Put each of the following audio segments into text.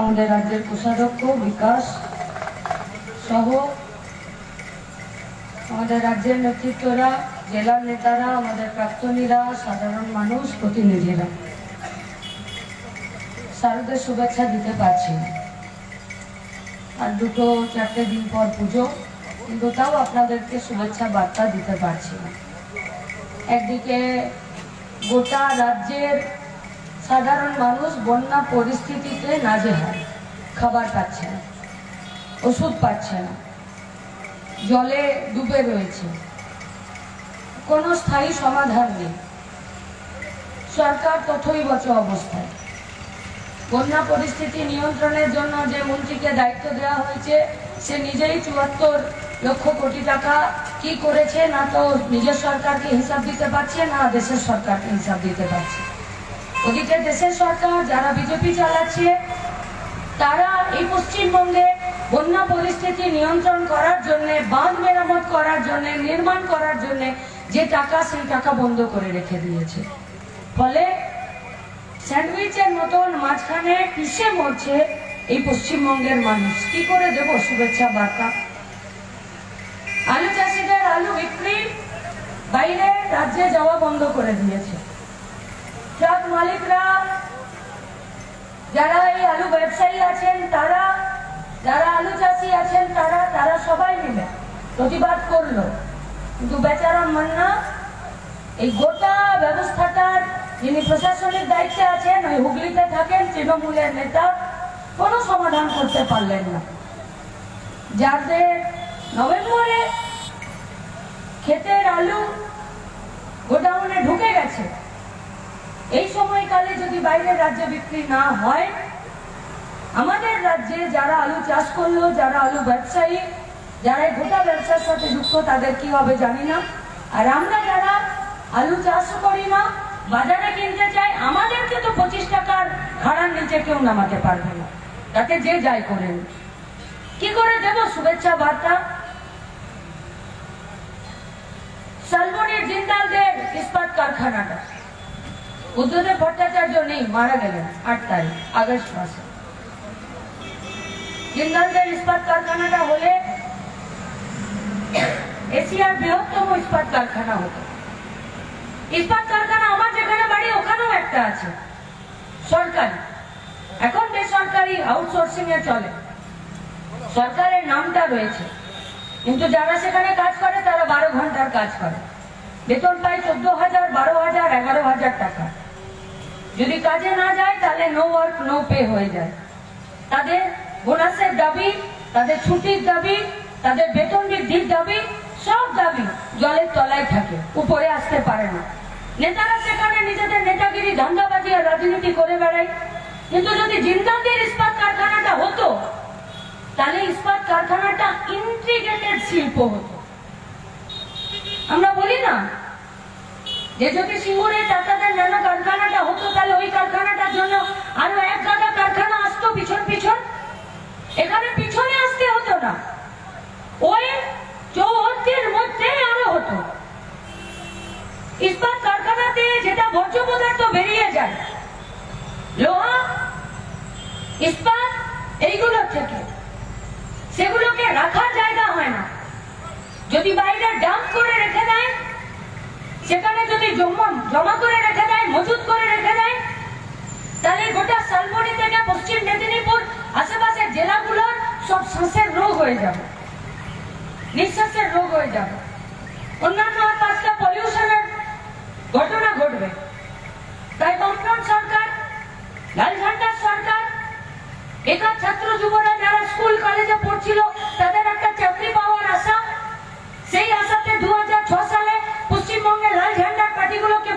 আমাদের রাজ্যের কোষাধ্যক্ষ, বিকাশ সহ আমাদের রাজ্যের নেতৃত্বরা জেলার নেতারা, আমাদের প্রাক্তনীরা, সাধারণ মানুষ, প্রতিনিধিরা। শারদের শুভেচ্ছা দিতে পারছি আর দুটো চারটে দিন পর পুজো, কিন্তু তাও আপনাদেরকে শুভেচ্ছা বার্তা দিতে পারছি একদিকে গোটা রাজ্যের সাধারণ মানুষ বন্যা পরিস্থিতিতে নাজেহাল। খাবার পাচ্ছে না, ওষুধ পাচ্ছে না, জলে ডুবে রয়েছে। কোনো স্থায়ী সমাধান নেই। সরকার তথই বচ অবস্থায়। বন্যা পরিস্থিতি নিয়ন্ত্রণের জন্য যে মন্ত্রীকে দায়িত্ব দেওয়া হয়েছে, সে নিজেই চুয়াত্তর লক্ষ কোটি টাকা কি করেছে না তো নিজের সরকারকে হিসাব দিতে পারছে না দেশের সরকারকে হিসাব দিতে পারছে? ওদিকে দেশের সরকার যারা বিজেপি চালাচ্ছে, তারা এই পশ্চিমবঙ্গে বন্যা পরিস্থিতি নিয়ন্ত্রণ করার জন্য, বাঁধ মেরামত করার জন্য, নির্মাণ করার জন্য যে টাকা, সেই টাকা বন্ধ করে রেখে দিয়েছে। ফলে স্যান্ডউইচের মতন মাঝখানে পিষে মরছে এই পশ্চিমবঙ্গের মানুষ। কি করে দেব? শুভেচ্ছা, বার্তা। আলু চাষিদের আলু বিক্রি বাইরে রাজ্যে যাওয়া বন্ধ করে দিয়েছে। ট্রাক মালিকরা, যারা এই আলু ব্যবসায়ী আছেন তারা, যারা আলু চাষি আছেন তারা তারা সবাই মিলে প্রতিবাদ করল। কিন্তু বেচারা মান্না, এই গোটা ব্যবস্থাটার যিনি প্রশাসনিক দায়িত্বে আছেন, ওই হুগলিতে থাকেন তৃণমূলের নেতা, কোনো সমাধান করতে পারলেন না। যাদের নভেম্বরে ক্ষেতের আলু গোডাউনে ঢুকে গেছে এই সময়কালে যদি বাইরের রাজ্যে বিক্রি না হয়, আমাদের রাজ্যে যারা আলু চাষ করল, যারা আলু ব্যবসায়ী, যারা গোটা ব্যবসার সাথে যুক্ত, তাদের কি হবে জানি না। আর আমরা যারা আলু চাষ করি না, বাজারে কিনতে চাই, আমাদেরকে তো পঁচিশ টাকার ভাড়ার নিচে কেউ নামাতে পারবে না। তাতে যে যাই করেন। কি করে দেব শুভেচ্ছা বার্তা? শালবনির জিন্দালদের ইস্পাত কারখানাটা। বুদ্ধদেব ভট্টাচার্য নেই, মারা গেলেন আট তারিখ, আগস্ট মাসে। জিন্দালদের ইস্পাত কারখানাটা হলে এশিয়ার বৃহত্তম ইস্পাত কারখানা হতো। ইস্পাত কারখানা আমার যেখানে বাড়ি, ওখানেও একটা আছে, সরকারি। এখন বেসরকারি আউটসোর্সিং এ চলে। সরকারের নামটা রয়েছে। কিন্তু যারা সেখানে কাজ করে, তারা বারো ঘণ্টার কাজ করে। বেতন পায় চোদ্দ হাজার, বারো হাজার, এগারো হাজার টাকা। যদি কাজে না যায়, তাহলে নো ওয়ার্ক নো পে হয়ে যায়। তাদের বোনাসের দাবি, তাদের ছুটির দাবি, তাদের বেতন বৃদ্ধির দাবি, সব দাবি জলের তলায় থাকে, উপরে আসতে পারে না। নেতারা সেখানে নিজেদের নেতাগিরি, ধান্দাবাজি আর রাজনীতি করে বেড়ায়। কিন্তু যদি জিন্দালদের ইস্পাত কারখানাটা হতো, তাহলে ইস্পাত কারখানাটা ইন্টিগ্রেটেড শিল্প হতো। আমরা বলি না যে যদি সিঙ্গুরে টাটাদের ন্যানো কারখানাটা হতো, তাহলে ওই কারখানাটার জন্য আরও এক গাদা কারখানা আসতো পিছন পিছন? এখানে পিছনে আসতে হতো না। ওই চৌহদ্দির মধ্যে আরও হতো। ইস্পাত কারখানাতে যেটা বর্জ্য পদার্থ বেরিয়ে যায়, লোহা, ইস্পাত এইগুলো থেকে। সেগুলোকে রাখার জায়গা হয় না। যদি বাইরে ডাম্প করে রেখে দেয় সেখানে যদি জমা করে রেখে দেয়, মজুত করে রেখে দেয়, তাহলে গোটা শালবনি থেকে পশ্চিম মেদিনীপুর আশেপাশের জেলাগুলোর সব শ্বাসের রোগ হয়ে যাবে। নিঃশ্বাসের রোগ হয়ে যাবে। অন্যান্য আর পলিউশনের ঘটনা ঘটবে। তাই বামফ্রন্ট সরকার লাল সরকার বেকার ছাত্র যুবরা যারা স্কুল কলেজে পড়ছিল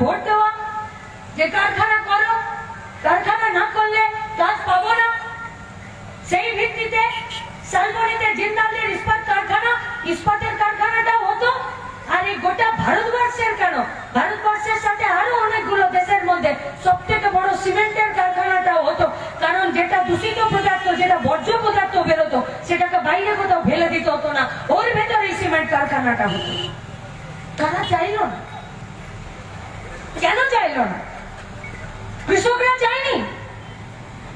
ভোট দেওয়া? যে কারখানা করো, কারখানা না করলে কাজ পাবো না। সেই ভিত্তিতে শালবনিতে জিন্দালের ইস্পাত কারখানা, ইস্পাতের কারখানাটাও হতো। আর এই গোটা ভারতবর্ষের কেন? ভারতবর্ষের সাথে আরও অনেকগুলো দেশের মধ্যে সব থেকে বড় সিমেন্টের কারখানাটাও হতো। কারণ যেটা দূষিত পদার্থ, যেটা বর্জ্য পদার্থ বেরোতো, সেটাকে বাইরে কোথাও ফেলে দিতে হতো না। ওর ভেতরে সিমেন্ট কারখানাটা হতো। তারা চাইলো না। কেন চাইল না? কৃষকরা চায়নি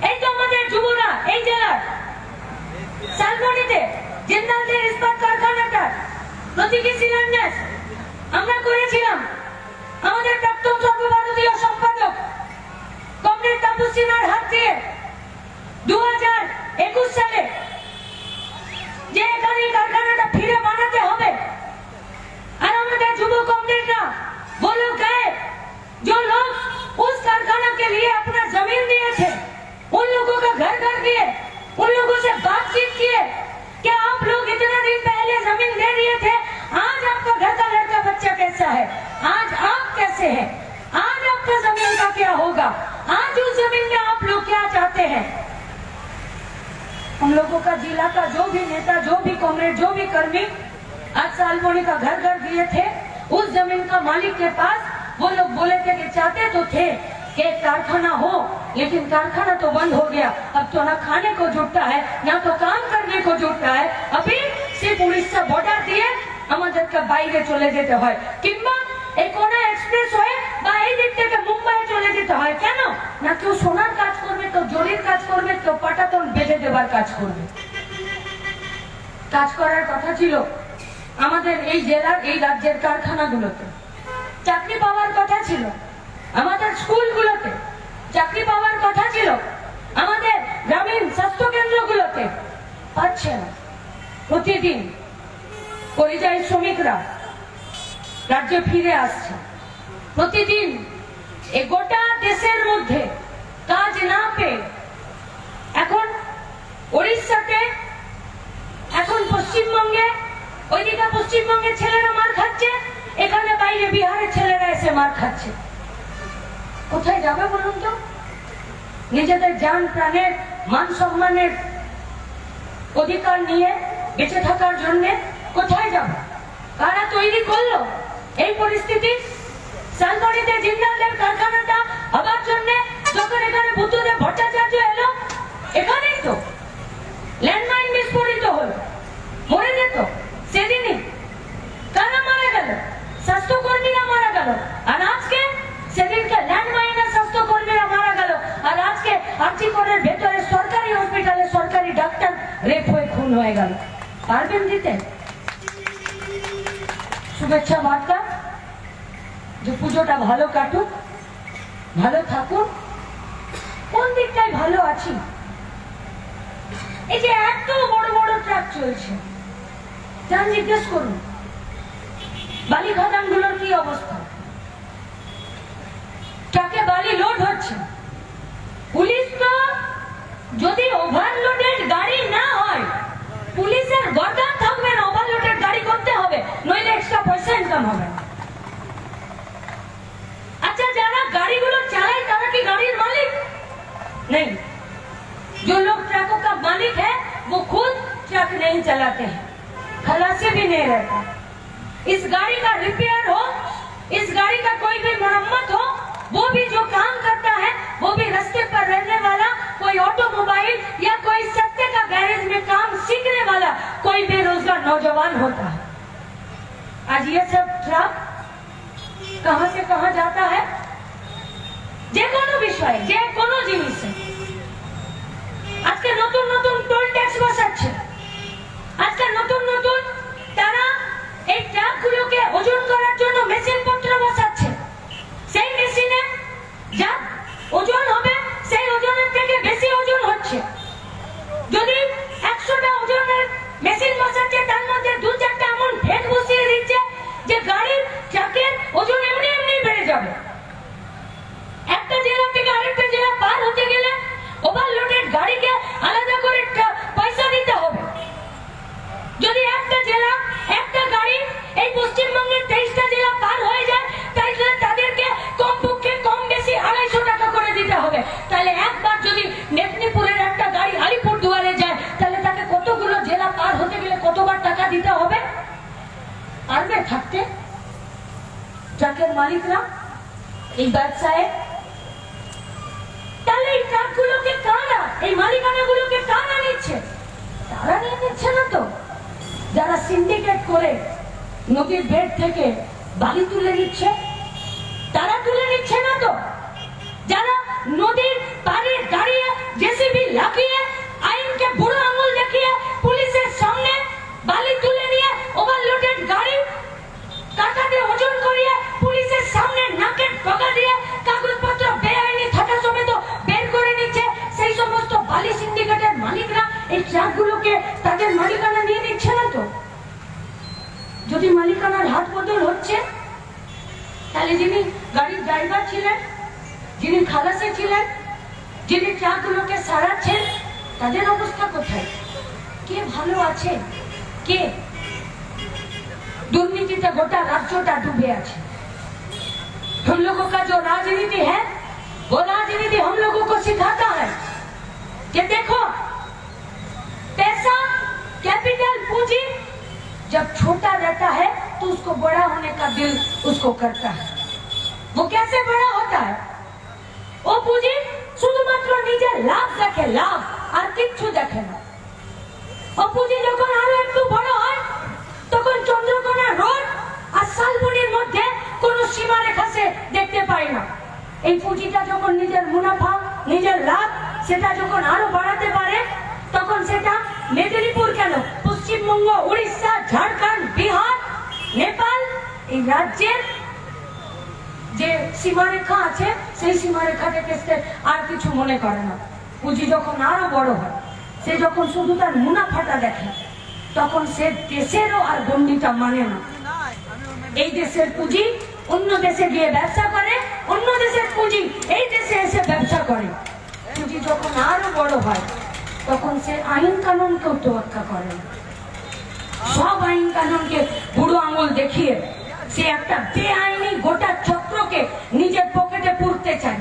এই তো আমাদের যুবরা, এই জেলার জিন্দালদের ইস্পাত প্রতীকী শিলান্যাস আমরা করেছিলাম। আমাদের প্রাক্তন সর্বভারতীয় সম্পাদক কমরেড তাপস সিনহার হাত দিয়ে দু হাজার একুশ সালে যে এখানে কারখানাটা ফিরে বানাতে হবে, আর আমাদের যুব কমরেডরা বলো গায়ে जो लोग उस कारखाना के लिए अपना जमीन दिए थे लेकिन कारखाना तो बंद हो गया अब तो ना खाने को जुटता है ना तो काम करने को जुटता है अभी सिर्फ उड़ीसा बॉर्डर দিয়ে আমাদেরকে বাইরে চলে যেতে হয় কিংবা এই কোন এক্সপ্রেস হয়ে বা এই দিক থেকে মুম্বাই চলে যেতে হয় কেন না কেউ সোনার কাজ করবে কেউ জরির কাজ করবে কেউ পাটাতন বেঁধে দেবার কাজ করবে কাজ করার কথা ছিল আমাদের এই জেলার এই রাজ্যের কারখানাগুলোতে চাকরি পাওয়ার কথা ছিল আমাদের স্কুলগুলোতে চাকরি পাওয়ার কথা ছিল। আমাদের গ্রামীণ স্বাস্থ্য কেন্দ্রগুলোতে পাচ্ছে না। প্রতিদিন পরিযায়ী শ্রমিকরা রাজ্যে ফিরে আসছে। প্রতিদিন এ গোটা দেশের মধ্যে কাজ না পেয়ে এখন উড়িষ্যাতে এখন পশ্চিমবঙ্গে, ওইদিকে পশ্চিমবঙ্গের ছেলেরা মার খাচ্ছে, এখানে বাইরে বিহারের ছেলেরা এসে মার খাচ্ছে। কোথায় যাবে বলুন তো? নিজেদের যান প্রাণের মান সম্মানের অধিকার নিয়ে বেঁচে থাকার জন্য কোথায় যাবে? কারা তৈরি করল এই পরিস্থিতি? সালবাড়িতে জিন্দালের কারখানাটা হবার জন্য যখন এখানে বুদ্ধদেব ভট্টাচার্য এলো, এখানেই তো। ল্যান্ডমাইন বিস্ফোরিত হলো, মরে যেত, সেদিনই। কারা মারা গেল? স্বাস্থ্যকর্মীরা মারা গেল, আর আজকে সেদিনকে ল্যান্ডমাইনের স্বাস্থ্যকর্মীরা মারা গেল আর আজকে ভেতরে সরকারি হসপিটালে সরকারি ডাক্তার রেপ হয়ে খুন হয়ে গেল। পারবেন দিতে? শুভেচ্ছা বার্তা। যে পুজোটা ভালো কাটুক, ভালো থাকুক। কোন দিকটায় ভালো আছি? এই যে এত বড় বড় ট্রাক চলছে। যান জিজ্ঞেস করুন, বালি খাদানগুলোর কি অবস্থা? ট্রাকে বালি লোড হচ্ছে। পুলিশ তো যদি ওভারলোডেড গাড়ি না হয় পুলিশের গর্দান থাকবে না ওভারলোডেড গাড়ি করতে হবে নইলে এক্সট্রা পয়সা ইনকাম হবে না। আচ্ছা যারা গাড়িগুলো চালায় তারা কি গাড়ির মালিক नहीं जो लोग ट्रकों का मालिक है वो खुद ट्रक नहीं चलाते हैं खलासी भी नहीं रहता इस गाड़ी का रिपेयर हो इस गाड़ी का कोई भी मरम्मत हो वो भी जो काम करता है वो भी रास्ते पर रहने वाला कोई ऑटोमोबाइल या कोई सत्य का गैरेज में काम सीखने वाला कोई बेरोजगार नौजवान होता है आज ये सब ट्रक कहां से कहां जाता है যে কোনো বিষয়ে যে কোনো জিনিসে আজকে নতুন নতুন টোল ট্যাক্স বসাচ্ছে আজকে নতুন নতুন তারা এই ট্রাকগুলোকে ওজন করার জন্য মেশিন পত্র বসাচ্ছে ওজন হবে, সেই ওজনের থেকে বেশি ওজন হচ্ছে। যদি একশোটা ওজনের মেশিন বসাচ্ছে, তার মধ্যে দু চারটা এমন ফেট বসিয়ে দিচ্ছে যে গাড়ির ট্রাকের ওজন এমনি এমনি বেড়ে যাবে। একটা জেলা থেকে আরেকটা জেলা পার হতে গেলে ওভারলোডেড গাড়িকে আলাদা করে পয়সা দিতে হবে। যদি একটা জেলা, একটা গাড়ি এই পশ্চিমবঙ্গের তেইশটা সাহেব তাহলে এই এই নিচ্ছে? নিয়ে নিচ্ছে না তো। যারা সিন্ডিকেট করে নদীর বেড থেকে বালি তুলে নিচ্ছে নিজের লাভ দেখে লাভ, আর কিচ্ছু দেখে না। ও পুঁজি যখন আরও একটু বড় হয়, তখন চন্দ্রকোনা রোড আর শালবনির মধ্যে কোনো সীমারেখা সে দেখতে পায় না। এই পুঁজিটা যখন নিজের মুনাফা, নিজের লাভ, সেটা যখন আরও বাড়াতে পারে, তখন সেটা মেদিনীপুর কেন? পশ্চিমবঙ্গ, উড়িষ্যা, ঝাড়খণ্ড, বিহার, নেপাল, এই রাজ্যের যে সীমারেখা আছে, সেই সীমারেখা থেকে সে আর কিছু মনে করে না। পুঁজি যখন আরও বড় হয়, সে যখন শুধু তার মুনাফাটা দেখে, তখন সে দেশেরও আর গণ্ডিটা মানে না। এই দেশের পুঁজি অন্য দেশে গিয়ে ব্যবসা করে, অন্য দেশের পুঁজি এই দেশে এসে ব্যবসা করে। পুঁজি যখন আরও বড় হয়, তখন সে আইন কানুনকেও তোয়াক্কা করে। সব আইন কানুনকে বুড়ো আঙুল দেখিয়ে সে একটা বেআইনি গোটা চক্রকে নিজের পকেটে পুরতে চায়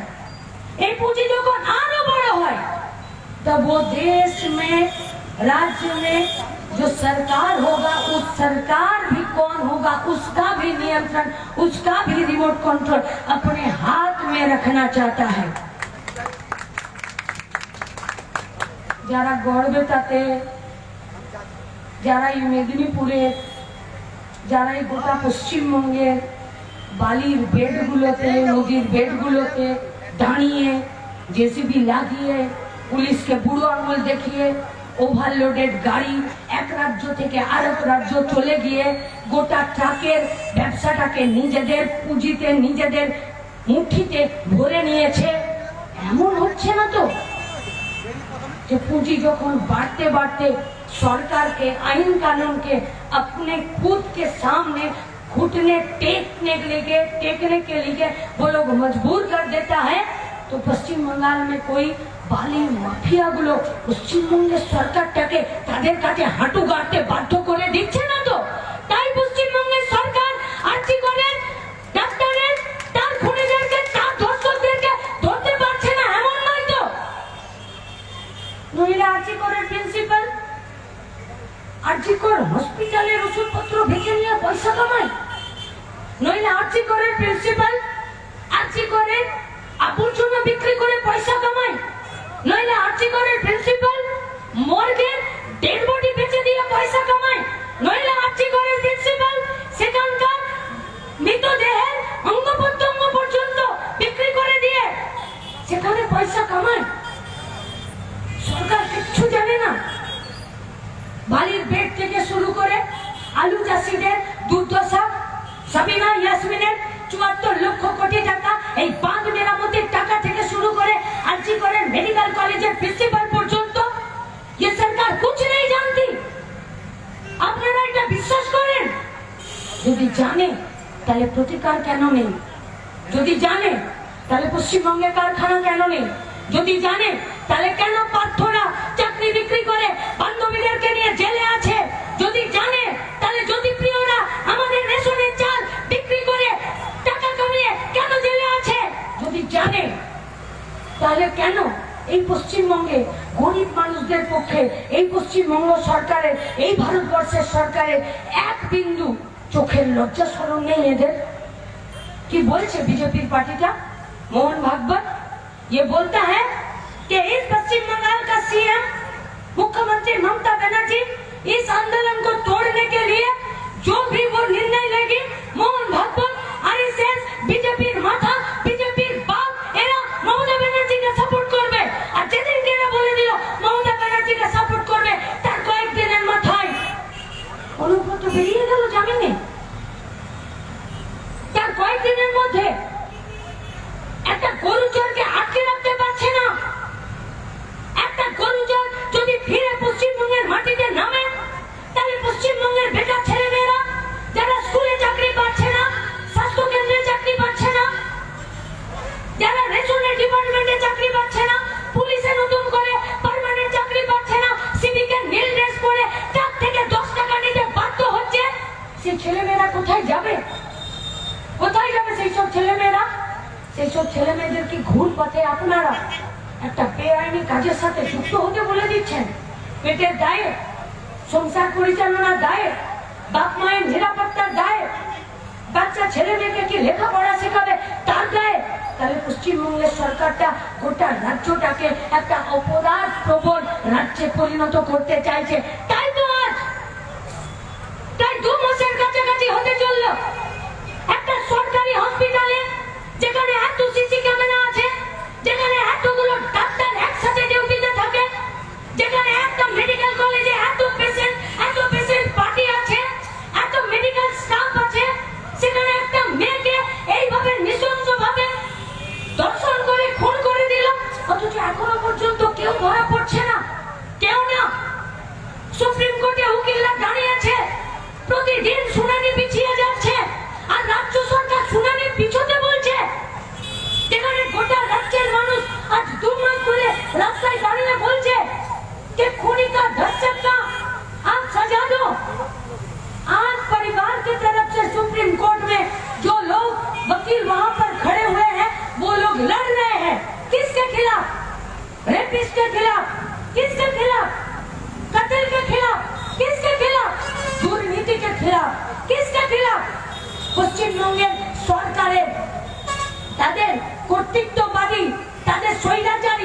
এই পুঁজি যখন আরো বড় হয় तब वो देश में राज्य में जो सरकार होगा उस सरकार भी कौन होगा उसका भी नियंत्रण उसका भी रिमोट कंट्रोल अपने हाथ में रखना चाहता है যারা গর্বে তাতে যারা এই মেদিনীপুরে যারা এই গোটা পশ্চিমবঙ্গের বালির বেডগুলোতে নদীর বেডগুলোতে দাঁড়িয়ে জেসিবি লাগিয়ে পুলিশকে বুড়ো আঙুল দেখিয়ে ওভারলোডেড গাড়ি এক রাজ্য থেকে আরেক রাজ্য চলে গিয়ে গোটা ট্রাকের ব্যবসাটাকে নিজেদের পুঁজিতে নিজেদের মুঠিতে ভরে নিয়েছে এমন হচ্ছে না তো कि पूंजी যখন बढ़ते बढ़ते सरकार के आइन कानून के अपने खुद के सामने घुटने टेकने के लिए टेकने के लिए वो लोग मजबूर कर देता है তো পশ্চিম বাংলার में कोई বালি মাফিয়াগুলো পশ্চিমবঙ্গের সরকারটাকে তাদের কাছে হাঁটু গাড়তে বাধ্য করে দিচ্ছে না তো তাই পশ্চিমবঙ্গের সরকার আর্থিক করেন ডাক্তারের তার খুনিদেরকে তার ধর্ষকদেরকে ধরতে পারছে না এমন নয় তো নইলে আর্জিকরের প্রিন্সিপাল আর্জিকর হসপিটালের ওষুধপত্র বেঁচে নিয়ে পয়সা কামায় নইলে আর্জিকরের প্রিন্সিপাল আর্জিকরের আবর্জনা বিক্রি করে পয়সা কামায় নইলে আর্জিকরের প্রিন্সিপাল মর্গের ডেড বডি বেচে দিয়ে পয়সা কামায় নইলে আর্জিকরের প্রিন্সিপাল সেখানকার মৃতদেহের অঙ্গ পর্যন্ত বিক্রি করে দিয়ে সেখানে পয়সা কামায় সরকার কিচ্ছু জানে না। বালির বেড থেকে শুরু করে আলু চাষিদের দুর্দশা সাবিনা ইয়াসমিনের চুয়াত্তর লক্ষ কোটি টাকা এই বাঁধ মেরামতির টাকা থেকে শুরু করে আর্জি করেন মেডিকেল কলেজের প্রিন্সিপাল পর্যন্ত ये सरकार कुछ नहीं जानती আপনারা এটা বিশ্বাস করেন যদি জানে তাহলে প্রতিকার কেন নেই যদি জানে তাহলে পশ্চিমবঙ্গের কারখানা কেন নেই যদি জানে তাহলে কেন পার্থরা চাকরি বিক্রি করে বান্ধবীদেরকে নিয়ে জেলে তাহলে কেন এই পশ্চিমবঙ্গে গরিব মানুষদের পক্ষে এই পশ্চিমবঙ্গ সরকারের এই ভারতবর্ষের সরকারের এক বিন্দু চোখের লজ্জা স্মরণ নেই এদের কি বলছে বিজেপির পার্টিটা मोहन भागवत ये बोलता है कि इस पश्चिम बंगाल का सीएम मुख्यमंत्री ममता बनर्जी इस आंदोलन को तोड़ने के लिए जो भी वो निर्णय लेगी সেই সব ছেলে মেয়েদেরকে ঘুর পথে আপনারা একটা বেআইনি কাজের সাথে যুক্ত হতে বলে দিচ্ছেন? পেটের দায়ে, সংসার পরিচালনার দায়ে, বাপ মায়ের নিরাপত্তার দায়ে? বাচ্চা ছেলে মেয়েকে কি লেখাপড়া শেখাবে তার দায়ে? তাহলে পশ্চিমবঙ্গের সরকারটা গোটা রাজ্যটাকে একটা অপরাধ প্রবল রাজ্যে পরিণত করতে চাইছে। অথচ এখনো পর্যন্ত কেউ ধরা পড়ছে না কেউ না সুপ্রিম কোর্টে উকিলরা দাঁড়িয়েছে প্রতিদিন শুনানি পিছিয়ে যাচ্ছে আর রাজ্য সরকার শুনানি পিছোতে বলছে যেখানে গোটা রাজ্যের মানুষ আজ দু মাস ধরে রাস্তায় দাঁড়িয়ে বলছে कि खूनी का दस सकता आप सजा दो आज परिवार की तरफ से सुप्रीम कोर्ट में जो लोग वकील वहां पर खड़े हुए हैं वो लोग लड़ रहे हैं किसके खिलाफ रेपिस्ट के खिलाफ किसके खिलाफ कत्ल के खिलाफ किसके खिलाफ दुर्नीति के खिलाफ किसके खिलाफ পশ্চিমবঙ্গের সরকারের তাদের কর্তৃত্ববাদী তাদের স্বৈরাচারী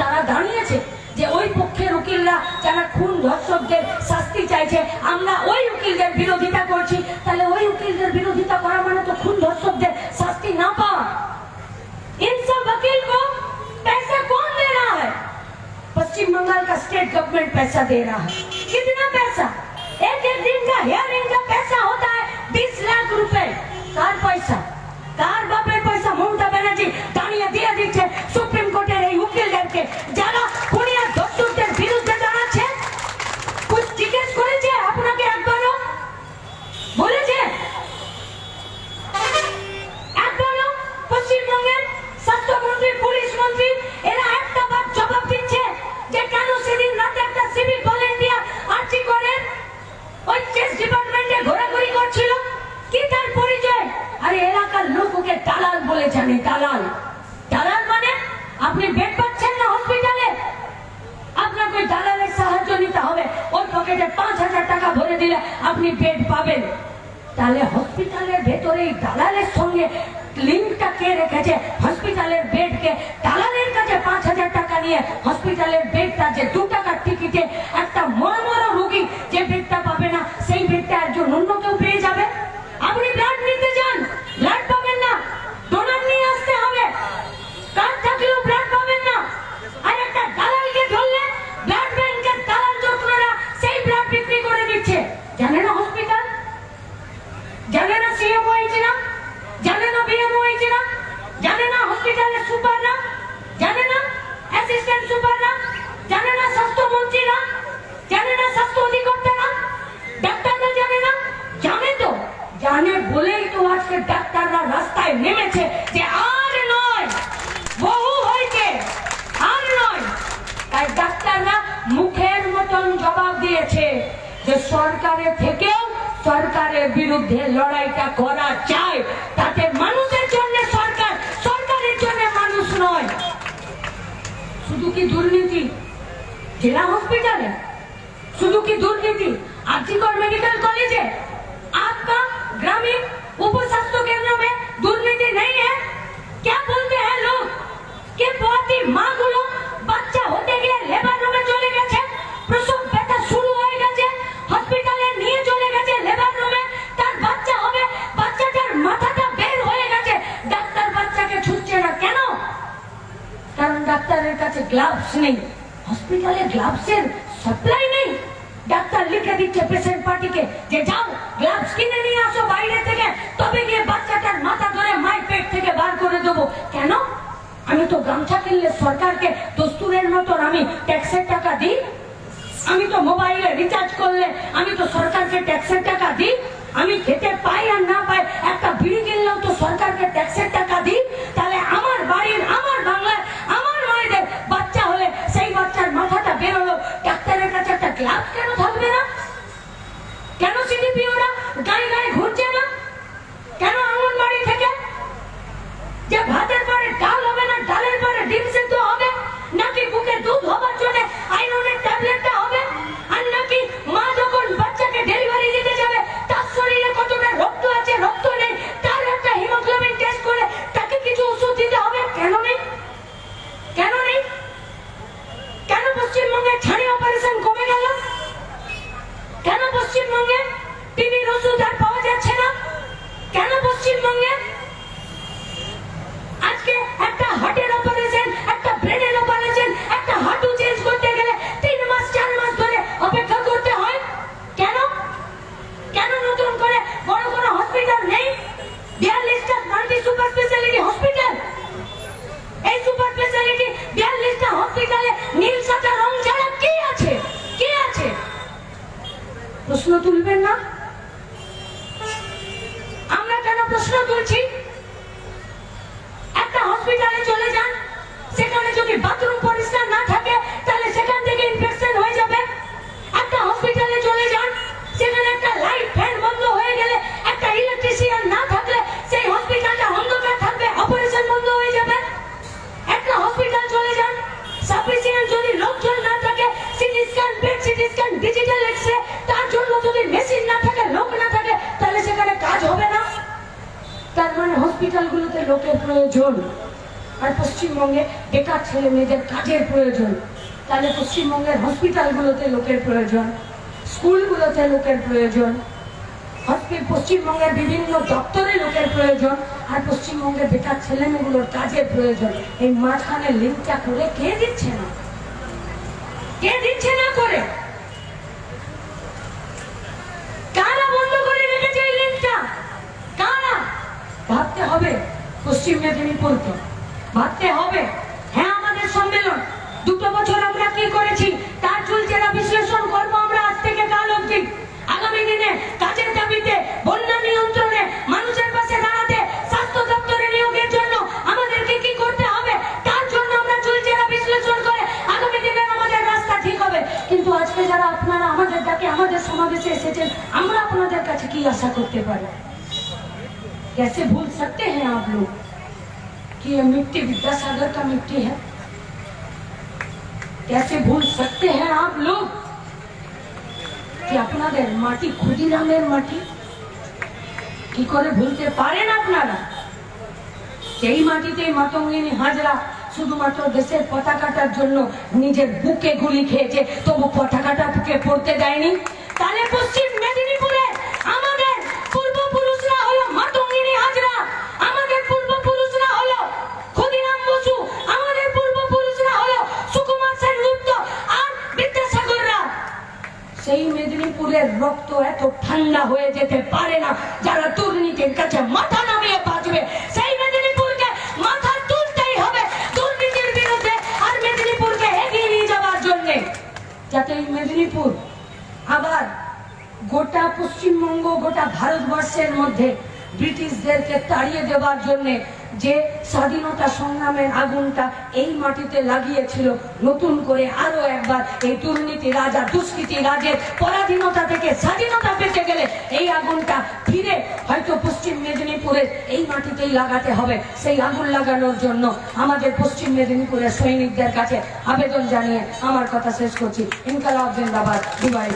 তারা দাঁড়িয়েছে যে ওই পক্ষের উকিলরা যারা খুন ধর্ষকদের শাস্তি চাইছে আমরা ওই উকিলদের বিরোধিতা করছি তাহলে ওই উকিলদের বিরোধিতা করা মানে তো খুন ধর্ষকদের শাস্তি না পাওয়া इन सब वकील को पैसा कौन दे रहा है पश्चिम बंगाल का स्टेट गवर्नमेंट पैसा दे रहा है कितना पैसा एक एक दिन का हियरिंग का पैसा होता है बीस लाख रुपए कार पैसा কার বাপের को নিয়ে হসপিটালের বেডটা যে দু টাকার টিকিটে একটা মরমর রোগী যে বেডটা পাবে না সেই বেডটা একজন অন্য কেউ পেয়ে যাবে আপনি ব্লাড নিতে যান ব্লাড পাবেন না ডোনার নিয়ে আসতে হবে কার্ড থাকলেও ব্লাড পাবেন না আর একটা দালালকে ধরলে ব্লাড ব্যাংকের দালাল চক্ররা সেই ব্লাড বিক্রি করে দিচ্ছে জানে না হসপিটাল জানে না সিএম হয়েছে না জানে না বিএম হয়েছে না জানে না হসপিটালের সুপাররা জানে না অ্যাসিস্ট্যান্ট সুপাররা জানে না স্বাস্থ্যমন্ত্রীরা জানে না স্বাস্থ্য অধিকর্তারা ডাক্তাররা জানে না জানে তো জানে বলেই তো আজকে ডাক্তাররা রাস্তায় নেমেছে যে আর নয় বহু হয়েছে আর নয় তাই ডাক্তাররা মুখের মতন জবাব দিয়েছে যে সরকারে থেকেও সরকারের বিরুদ্ধে লড়াইটা করা চায় তাতে মানুষের জন্য সরকার, সরকারের জন্য মানুষ নয়। শুধু কি দুর্নীতি? জেলা হসপিটালে শুধু কি দুর্নীতি? আর্থিক মেডিকেল কলেজে গ্লাভস নেই। হসপিটালে গ্লাভসের সাপ্লাই নেই। ডাক্তার লিখে দিচ্ছে পেশেন্ট পার্টিকে যে, যাও গ্লাভস কিনে নিয়ে আসো বাইরে থেকে। তবে গিয়ে বাচ্চাটার মাথা ধরে মায়ের পেট থেকে বার করে দেবো। কেন? আমি তো গামছা কিনলে সরকারকে দস্তুরের মতন আমি ট্যাক্সের টাকা দিই। আমি তো মোবাইলে রিচার্জ করলে আমি তো সরকারকে ট্যাক্সের টাকা দিই। আমি খেতে পাই আর না পাই একটা বিড়ি কিনলেও তো সরকারকে ট্যাক্সের টাকা দিই। তাহলে আমার বাড়ির আমার বাংলায় আমার মায়েদের বাচ্চা হলে সেই বাচ্চার মাথাটা বেরোলো ডাক্তারের গ্লাভ কেন থাকবে না? কেন সিডিপি ওরা গায়ে গায়ে ঘুরছে না? কেন অঙ্গনবাড়ি থেকে? যে ভাতের পরে ডাল হবে না, ডালের পরে ডিম সেদ্ধ হবে, নাকি বুকে দুধ হবার জন্য আয়রনের ট্যাবলেটটা হবে, আর নাকি আমরা কেন প্রশ্ন তুলছি একটা হসপিটালে চলে যান, সেখানে যদি বাথরুম পরিষ্কার না থাকে, তাহলে সেখান থেকে ইনফেকশন হয়ে যাবে। একটা হসপিটালে চলে যান, সেখানে একটা লাইট ফ্যান বন্ধ হয়ে গেলে, একটা ইলেকট্রিশিয়ান না থাকলে, সেই হসপিটালটা অন্ধকার থাকবে অপারেশন বন্ধ হয়ে যাবে। একটা হসপিটাল চলে যান সাফিসিয়েন্ট যদি লোকজন না থাকে CT scan bed CT scan digital X-ray তার জন্য যদি মেশিন না থাকে লোক না থাকে তাহলে সেখানে কাজ হবে না তার মানে হসপিটালগুলোতে লোকের প্রয়োজন। আর পশ্চিমবঙ্গে বেকার ছেলে মেয়েদের কাজের প্রয়োজন। তাহলে পশ্চিমবঙ্গের হসপিটালগুলোতে লোকের প্রয়োজন। স্কুলগুলোতে লোকের প্রয়োজন। পশ্চিমবঙ্গের বিভিন্ন দপ্তরে লোকের প্রয়োজন। আর পশ্চিমবঙ্গের বেকার ছেলে মেয়েগুলোর কাজের প্রয়োজন। এই মাঝখানে লিঙ্কটা করে কে দিচ্ছে না? কে দিচ্ছে না কারা বন্ধ করে রেখেছে এই লিঙ্কটা কারা ভাবতে হবে? পশ্চিম মেদিনীপুরকে ভাবতে হবে। হ্যাঁ আমাদের সম্মেলন। দুটো বছর আমরা কি করেছি? তার চুলচেরা বিশ্লেষণ করব আমরা আজ থেকে কাল অব্দি আগামী দিনে কাজের দাবিতে, বন্যা নিয়ন্ত্রণে, মানুষের পাশে দাঁড়াতে, স্বাস্থ্য দপ্তরে নিয়োগের জন্য আমাদেরকে কি করতে হবে? তার জন্য আমরা চুলচেরা বিশ্লেষণ করে আগামী দিনে আমাদের রাস্তা ঠিক হবে। কিন্তু আজকে যারা আপনারা আমাদের ডাকে আমাদের সমাবেশে এসেছেন, আমরা আপনাদের কাছে কি আশা করতে পারি? कैसे भूल सकते हैं आप लोग कि ये मिट्टी विद्यासागर का मिट्टी है कैसे भूल सकते हैं आप लोग कि আপনাদের মাটি ক্ষুদিরামের মাটি কি করে ভুলতে পারেন আপনারা সেই মাটিতে মাতঙ্গিনী হাজরা শুধুমাত্র দেশের পতাকাটার জন্য নিজের বুকে গুলি খেয়েছে তবু পতাকাটা বুকে পড়তে দেয়নি তাহলে পশ্চিম মেদিনীপুরে মেদিনীপুরের রক্ত এত ঠান্ডা হয়ে যেতে পারে না। যারা দুর্নীতির কাছে মাথা নামিয়ে বাঁচবে, সেই মেদিনীপুরকে মাথা তুলতেই হবে দুর্নীতির বিরুদ্ধে আর মেদিনীপুরকে এগিয়ে নিয়ে যাওয়ার জন্য। যাতে এই মেদিনীপুর আবার গোটা পশ্চিমবঙ্গ, গোটা ভারতবর্ষের মধ্যে ব্রিটিশদেরকে তাড়িয়ে দেওয়ার জন্য যে স্বাধীনতা সংগ্রামের আগুনটা এই মাটিতে লাগিয়েছিল, নতুন করে আরও একবার এই দুর্নীতি রাজা, দুষ্কৃতি রাজের পরাধীনতা থেকে স্বাধীনতা পেতে গেলে এই আগুনটা ফিরে হয়তো পশ্চিম মেদিনীপুরের এই মাটিতেই লাগাতে হবে। সেই আগুন লাগানোর জন্য আমাদের পশ্চিম মেদিনীপুরের সৈনিকদের কাছে আবেদন জানিয়ে আমার কথা শেষ করছি। ইনকালাব জিন্দাবাদ দুবাই